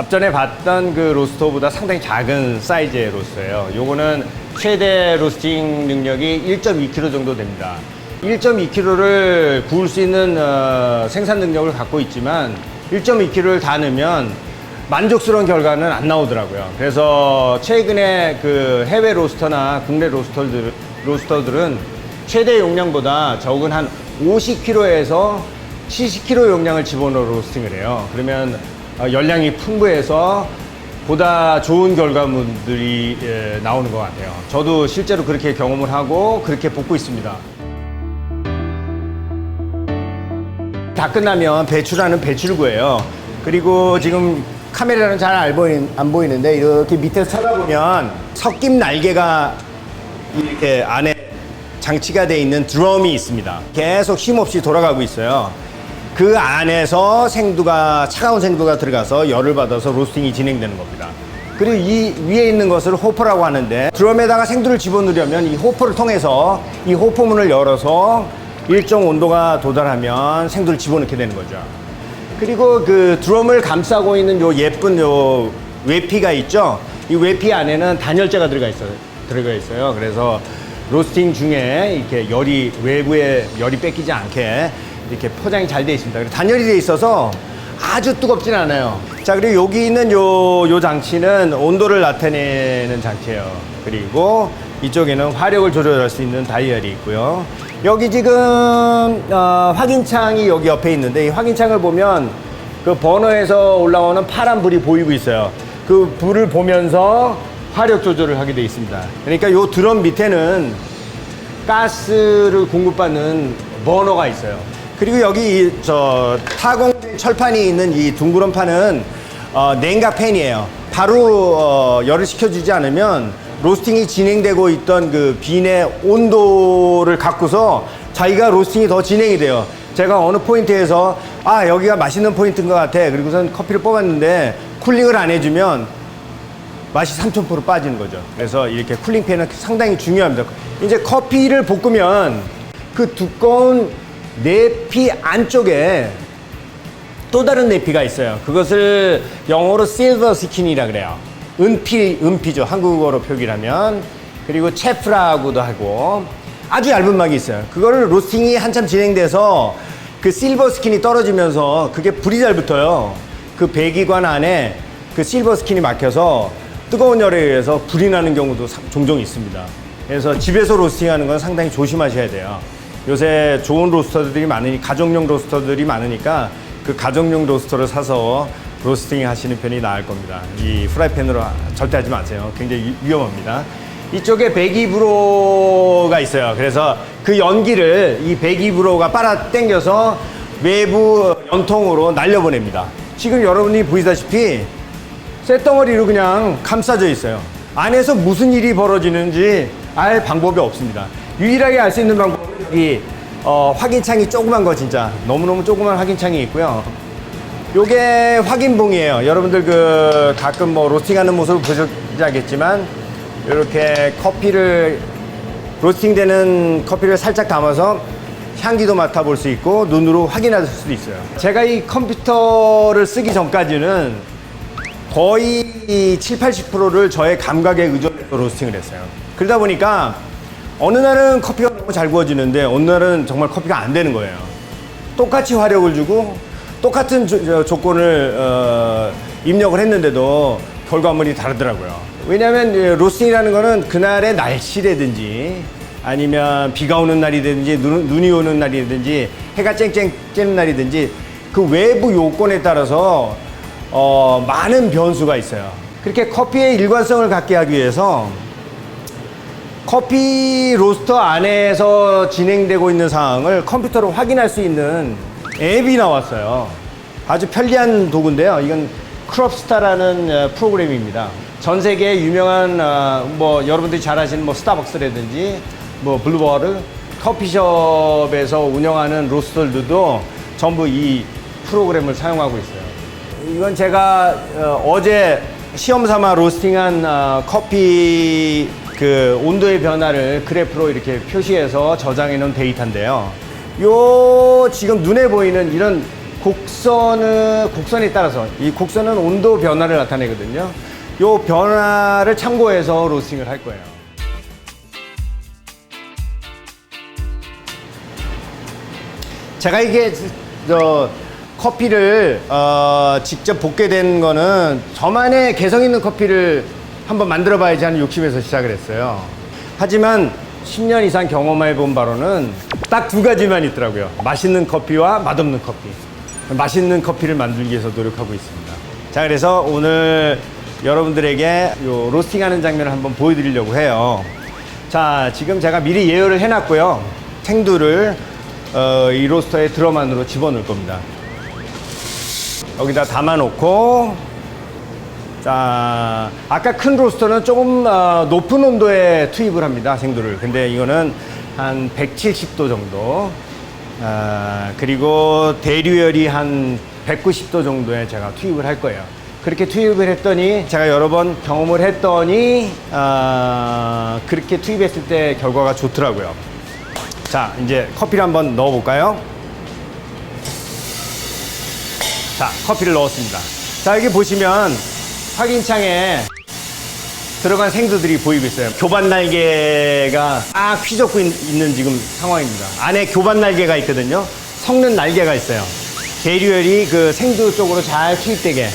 앞전에 봤던 그 로스터보다 상당히 작은 사이즈의 로스터예요. 요거는 최대 로스팅 능력이 1.2kg 정도 됩니다. 1.2kg를 구울 수 있는 어, 생산 능력을 갖고 있지만 1.2kg를 다 넣으면 만족스러운 결과는 안 나오더라고요. 그래서 최근에 그 해외 로스터나 국내 로스터들, 로스터들은 최대 용량보다 적은 한 50kg에서 70kg 용량을 집어넣어 로스팅을 해요. 그러면 어, 열량이 풍부해서 보다 좋은 결과물들이 예, 나오는 것 같아요. 저도 실제로 그렇게 경험을 하고 그렇게 볶고 있습니다. 다 끝나면 배추라는 배출구예요. 그리고 지금 카메라는 잘 안 보이는, 안 보이는데 이렇게 밑에서 쳐다보면 섞임 날개가 이렇게 안에 장치가 돼 있는 드럼이 있습니다. 계속 쉼없이 돌아가고 있어요. 그 안에서 생두가 차가운 생두가 들어가서 열을 받아서 로스팅이 진행되는 겁니다. 그리고 이 위에 있는 것을 호퍼라고 하는데 드럼에다가 생두를 집어넣으려면 이 호퍼를 통해서 이 호퍼문을 열어서 일정 온도가 도달하면 생두를 집어넣게 되는 거죠. 그리고 그 드럼을 감싸고 있는 요 예쁜 요 외피가 있죠. 이 외피 안에는 단열재가 들어가 있어요. 들어가 있어요. 그래서 로스팅 중에 이렇게 열이 외부에 열이 뺏기지 않게 이렇게 포장이 잘 되어 있습니다. 그리고 단열이 되어 있어서 아주 뜨겁진 않아요. 자, 그리고 여기 있는 요, 요 장치는 온도를 나타내는 장치예요. 그리고 이쪽에는 화력을 조절할 수 있는 다이얼이 있고요. 여기 지금 어, 확인창이 여기 옆에 있는데 이 확인창을 보면 그 버너에서 올라오는 파란 불이 보이고 있어요. 그 불을 보면서 화력 조절을 하게 되어 있습니다. 그러니까 요 드럼 밑에는 가스를 공급받는 버너가 있어요. 그리고 여기 이 저 타공된 철판이 있는 이 둥그런 판은 어, 냉각 팬이에요. 바로 어, 열을 식혀주지 않으면 로스팅이 진행되고 있던 그 빈의 온도를 갖고서 자기가 로스팅이 더 진행이 돼요. 제가 어느 포인트에서 아 여기가 맛있는 포인트인 것 같아. 그리고선 커피를 뽑았는데 쿨링을 안 해주면 맛이 3000% 빠지는 거죠. 그래서 이렇게 쿨링팬은 상당히 중요합니다. 이제 커피를 볶으면 그 두꺼운 내피 안쪽에 또 다른 내피가 있어요. 그것을 영어로 실버 스킨이라 그래요. 은피, 은피죠. 한국어로 표기를 하면. 그리고 체프라고도 하고 아주 얇은 막이 있어요. 그거를 로스팅이 한참 진행돼서 그 실버 스킨이 떨어지면서 그게 불이 잘 붙어요. 그 배기관 안에 그 실버 스킨이 막혀서 뜨거운 열에 의해서 불이 나는 경우도 사- 종종 있습니다. 그래서 집에서 로스팅하는 건 상당히 조심하셔야 돼요. 요새 좋은 로스터들이 많으니 가정용 로스터들이 많으니까 그 가정용 로스터를 사서 로스팅 하시는 편이 나을 겁니다. 이 프라이팬으로 절대 하지 마세요. 굉장히 위- 위험합니다. 이쪽에 배기불호가 있어요. 그래서 그 연기를 이 배기불호가 빨아 당겨서 외부 연통으로 날려보냅니다. 지금 여러분이 보시다시피 쇳덩어리로 그냥 감싸져 있어요. 안에서 무슨 일이 벌어지는지 알 방법이 없습니다. 유일하게 알 수 있는 방법은 이 어, 확인창이 조그만 거 진짜 너무너무 조그만 확인창이 있고요. 요게 확인봉이에요. 여러분들 그 가끔 뭐 로스팅하는 모습을 보셨지 않겠지만 이렇게 커피를 로스팅되는 커피를 살짝 담아서 향기도 맡아볼 수 있고 눈으로 확인할 수도 있어요. 제가 이 컴퓨터를 쓰기 전까지는 거의 7, 80%를 저의 감각에 의존해서 로스팅을 했어요. 그러다 보니까 어느 날은 커피가 너무 잘 구워지는데 어느 날은 정말 커피가 안 되는 거예요. 똑같이 화력을 주고 똑같은 조, 저, 조건을 어, 입력을 했는데도 결과물이 다르더라고요. 왜냐하면 이 로스팅이라는 거는 그날의 날씨라든지 아니면 비가 오는 날이든지 눈, 눈이 오는 날이든지 해가 쨍쨍 쬐는 날이든지 그 외부 요건에 따라서 어, 많은 변수가 있어요. 그렇게 커피의 일관성을 갖게 하기 위해서 커피 로스터 안에서 진행되고 있는 상황을 컴퓨터로 확인할 수 있는 앱이 나왔어요. 아주 편리한 도구인데요. 이건 크롭스타라는 어, 프로그램입니다. 전 세계 유명한 어, 뭐 여러분들이 잘 아시는 뭐 스타벅스라든지 뭐 블루버드 커피숍에서 운영하는 로스터들도 전부 이 프로그램을 사용하고 있어요. 이건 제가 어, 제 시험 삼아 로스팅한 어, 커피 그 온도의 변화를 그래프로 이렇게 표시해서 저장해 놓은 데이터인데요. 요 지금 눈에 보이는 이런 곡선은 곡선에 따라서 이 곡선은 온도 변화를 나타내거든요. 요 변화를 참고해서 로스팅을 할 거예요. 제가 이게 저 커피를 어, 직접 볶게 된 거는 저만의 개성 있는 커피를 한번 만들어 봐야지 하는 욕심에서 시작을 했어요. 하지만 10년 이상 경험해 본 바로는 딱 두 가지만 있더라고요. 맛있는 커피와 맛없는 커피. 맛있는 커피를 만들기 위해서 노력하고 있습니다. 자, 그래서 오늘 여러분들에게 요 로스팅하는 장면을 한번 보여드리려고 해요. 자, 지금 제가 미리 예열을 해놨고요. 생두를 어, 이 로스터에 드럼 안으로 집어넣을 겁니다. 여기다 담아놓고 자 아까 큰 로스터는 조금 어, 높은 온도에 투입을 합니다 생두를. 근데 이거는 한 170도 정도. 아, 그리고 대류열이 한 190도 정도에 제가 투입을 할 거예요. 그렇게 투입을 했더니 제가 여러 번 경험을 했더니 아, 그렇게 투입했을 때 결과가 좋더라고요. 자 이제 커피를 한번 넣어 볼까요? 자, 커피를 넣었습니다. 자, 여기 보시면 확인창에 들어간 생두들이 보이고 있어요. 교반 날개가 아 휘젓고 있- 있는 지금 상황입니다. 안에 교반 날개가 있거든요. 섞는 날개가 있어요. 계류열이 그 생두 쪽으로 잘 투입되게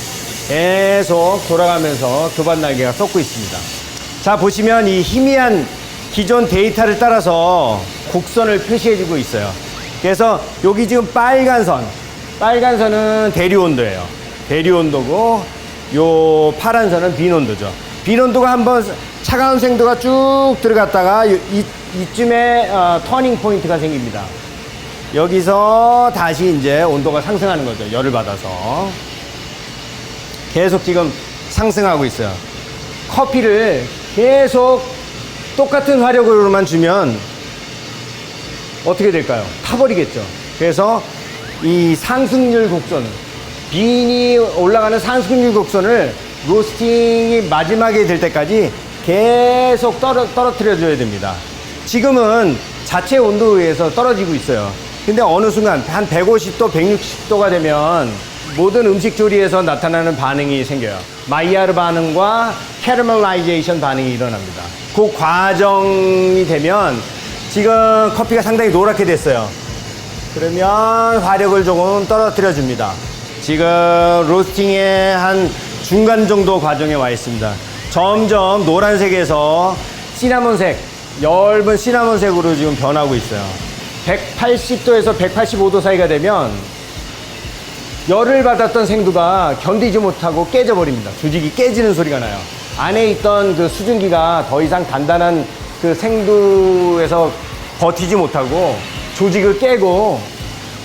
계속 돌아가면서 교반 날개가 섞고 있습니다. 자, 보시면 이 희미한 기존 데이터를 따라서 곡선을 표시해주고 있어요. 그래서 여기 지금 빨간 선, 빨간 선은 대류 온도예요. 대류 온도고 요 파란 선은 빈 온도죠. 빈 온도가 한번 차가운 생도가 쭉 들어갔다가 이, 이- 이쯤에 어, 터닝 포인트가 생깁니다. 여기서 다시 이제 온도가 상승하는 거죠. 열을 받아서. 계속 지금 상승하고 있어요. 커피를 계속 똑같은 화력으로만 주면 어떻게 될까요? 타버리겠죠. 그래서 이 상승률 곡선, 빈이 올라가는 상승률 곡선을 로스팅이 마지막에 될 때까지 계속 떨어, 떨어뜨려 줘야 됩니다. 지금은 자체 온도에 의해서 떨어지고 있어요. 근데 어느 순간 한 150도, 160도가 되면 모든 음식 조리에서 나타나는 반응이 생겨요. 마이야르 반응과 캐러멜라이제이션 반응이 일어납니다. 그 과정이 되면 지금 커피가 상당히 노랗게 됐어요. 그러면 화력을 조금 떨어뜨려 줍니다. 지금 로스팅의 한 중간 정도 과정에 와 있습니다. 점점 노란색에서 시나몬색, 엷은 시나몬색으로 지금 변하고 있어요. 180도에서 185도 사이가 되면 열을 받았던 생두가 견디지 못하고 깨져버립니다. 조직이 깨지는 소리가 나요. 안에 있던 그 수증기가 더 이상 단단한 그 생두에서 버티지 못하고 조직을 깨고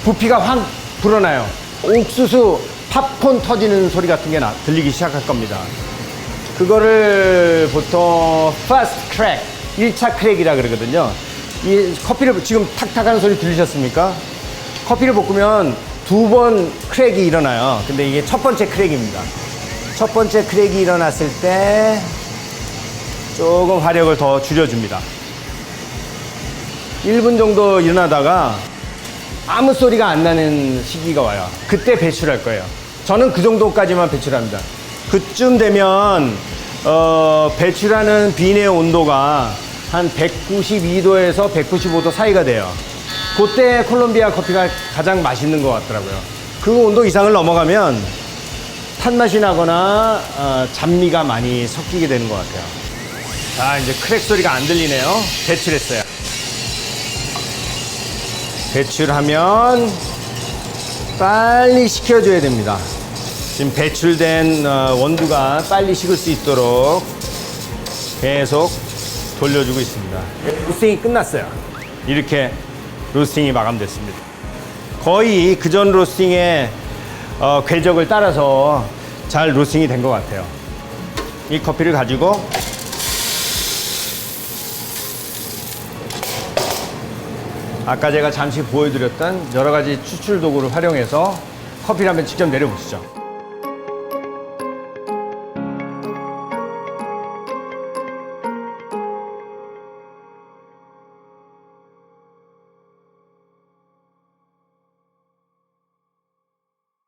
부피가 확 불어나요. 옥수수 팝콘 터지는 소리 같은 게 나, 들리기 시작할 겁니다. 그거를 보통 fast crack, 1차 크랙이라 그러거든요. 이 커피를 지금 탁탁 하는 소리 들리셨습니까? 커피를 볶으면 두 번 크랙이 일어나요. 근데 이게 첫 번째 크랙입니다. 첫 번째 크랙이 일어났을 때 조금 화력을 더 줄여줍니다. 1분 정도 일어나다가 아무 소리가 안 나는 시기가 와요. 그때 배출할 거예요. 저는 그 정도까지만 배출합니다. 그쯤 되면 어, 배출하는 빈의 온도가 한 192도에서 195도 사이가 돼요. 그때 콜롬비아 커피가 가장 맛있는 것 같더라고요. 그 온도 이상을 넘어가면 탄맛이 나거나 어, 잡미가 많이 섞이게 되는 것 같아요. 자, 이제 크랙 소리가 안 들리네요. 배출했어요. 배출하면 빨리 식혀줘야 됩니다. 지금 배출된 어, 원두가 빨리 식을 수 있도록 계속 돌려주고 있습니다. 로스팅이 끝났어요. 이렇게 로스팅이 마감됐습니다. 거의 그전 로스팅의 어, 궤적을 따라서 잘 로스팅이 된 것 같아요. 이 커피를 가지고 아까 제가 잠시 보여드렸던 여러 가지 추출 도구를 활용해서 커피를 한번 직접 내려보시죠.